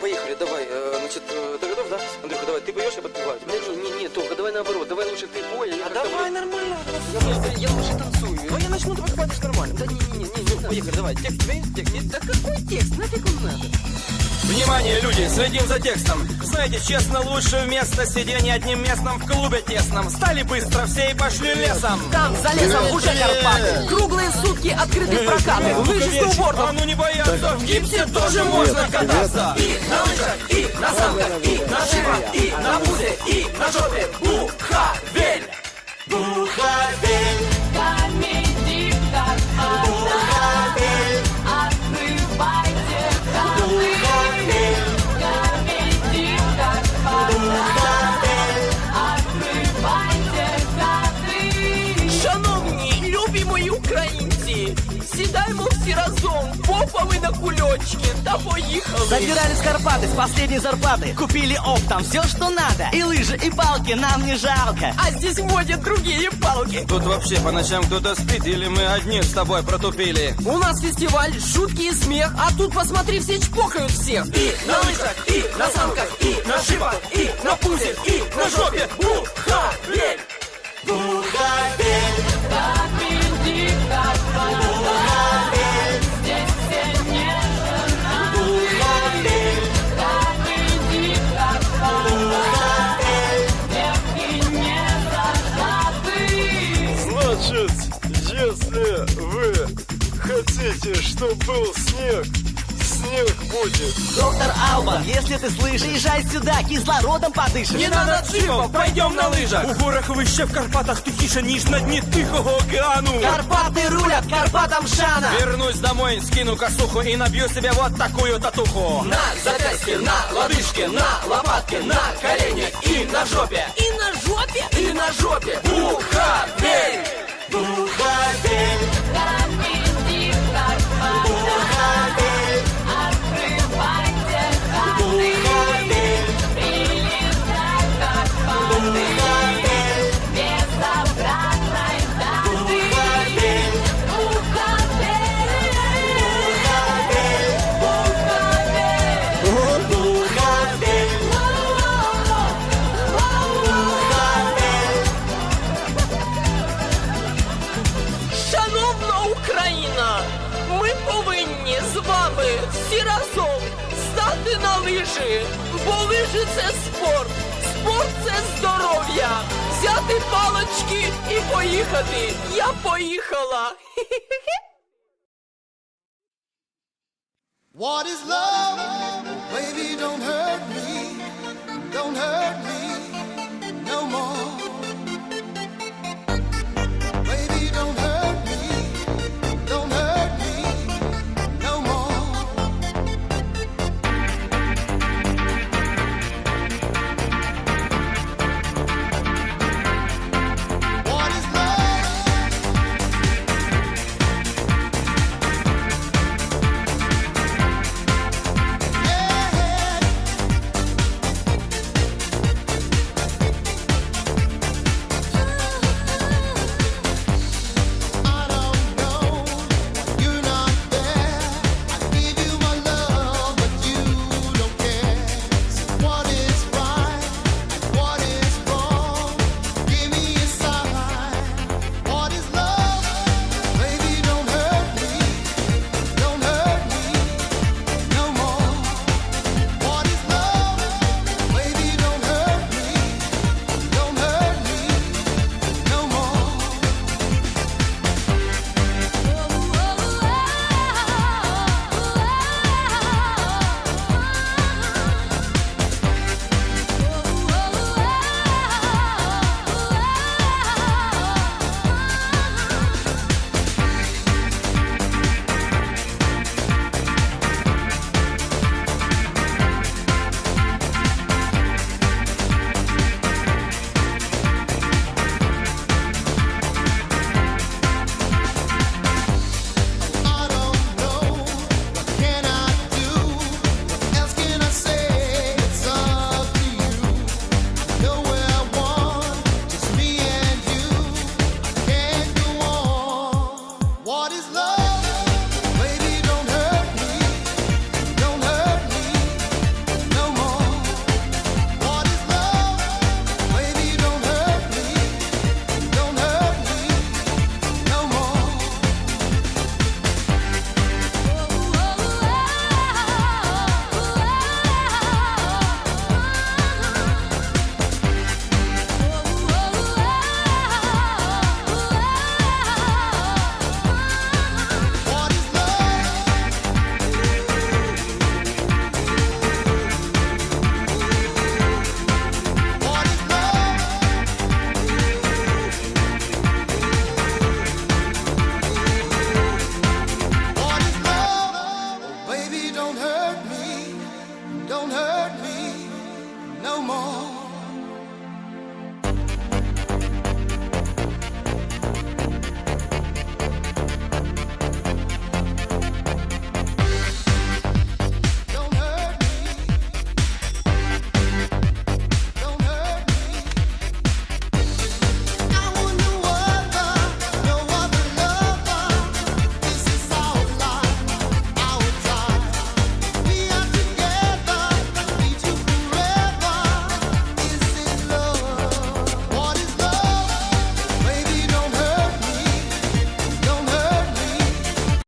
Поехали, давай. Э, Значит, э, ты готов, да? Андрюха, давай, ты поешь, я подпеваю. Да не, не, не, Тоха, давай наоборот. Давай лучше ты пой, а А давай буду- нормально. Я я лучше танцую. Ну я начну, ты подхватишь нормально. Да не, не, не, не, ну, поехали, давай. Текст? Текст есть? Да какой текст? Нафиг он надо? Внимание, люди, следим за текстом. Знаете, честно, лучше вместо сидения одним местом в клубе тесном. Стали быстро все и пошли лесом. Там, за лесом, уже Карпаты. Круглые сутки открыты прокаты. А сноубордом. ну не бояться, в гипсе тоже можно кататься. И на лыжах, и на санках, и на шипах, и на бузе, и на жопе. Бухавель! Попами на кульочки та поїхали. Забирали с Карпаты с последней зарплаты Купили оптом все, что надо И лыжи, и палки нам не жалко А здесь водят другие палки. Тут вообще по ночам кто-то спит, или мы одни с тобой протупили? У нас фестиваль, шутки и смех, а тут посмотри, все чпокают всех. И на лыжах, и на санках, и на шипах, и на пузе, и на жопе. Бухавель! Бухавель! Камеди зажаты. Значит, если вы хотите, чтобы был снег, снег будет. Доктор Алба, если ты слышишь, езжай сюда, кислородом подышишь Не надо джипом, пойдем на лыжах! У горах вище, в Карпатах тихіше, ніж на дні Тихого океану! Карпаты рулят, Карпатам шана Вернусь домой, скину косуху и набью себе вот такую татуху. На запястье, на лодыжке, на лопатке, на коленях и на жопе. И на жопе. И на жопе. Бухавель! again. З всі разом стати на лижі, бо лижі це спорт, спорт це здоров'я. Взяти палочки і поїхати. Я поїхала. What is love?